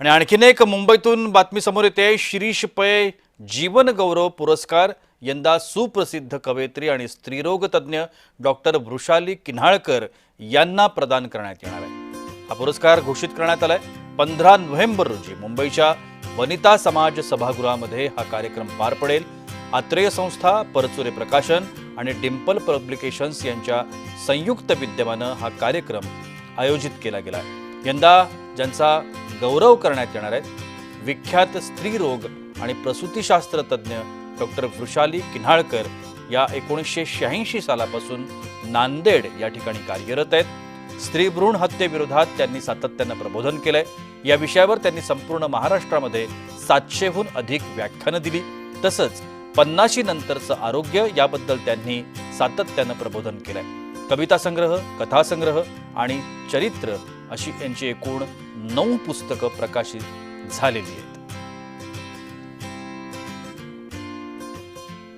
आणि आणखीन एक मुंबईतून बातमी समोर येते. शिरीष पै जीवनगौरव पुरस्कार यंदा सुप्रसिद्ध कवयित्री आणि स्त्रीरोगतज्ञ डॉक्टर वृषाली किन्हाळकर यांना प्रदान करण्यात येणार आहे. हा पुरस्कार घोषित करण्यात आलाय. पंधरा नोव्हेंबर रोजी मुंबईच्या वनिता समाज सभागृहामध्ये हा कार्यक्रम पार पडेल. आत्रेय संस्था परचुरे प्रकाशन आणि डिम्पल पब्लिकेशन्स यांच्या संयुक्त विद्यमानं हा कार्यक्रम आयोजित केला गेला आहे. यंदा ज्यांचा गौरव करण्यात येणार आहेत. विख्यात स्त्रीरोग आणि प्रसूतीशास्त्र तज्ज्ञ डॉक्टर वृषाली किन्हाळकर या एकोणीसशे शहाऐंशी सालापासून नांदेड या ठिकाणी कार्यरत आहेत. स्त्री भ्रूण हत्येविरोधात त्यांनी सातत्यानं प्रबोधन केलंय. या विषयावर त्यांनी संपूर्ण महाराष्ट्रामध्ये सातशेहून अधिक व्याख्यानं दिली. तसंच पन्नाशी नंतरचं आरोग्य याबद्दल त्यांनी सातत्यानं प्रबोधन केलंय. कविता संग्रह कथासंग्रह आणि चरित्र अशी यांची एकूण नऊ पुस्तकं प्रकाशित झालेली आहेत.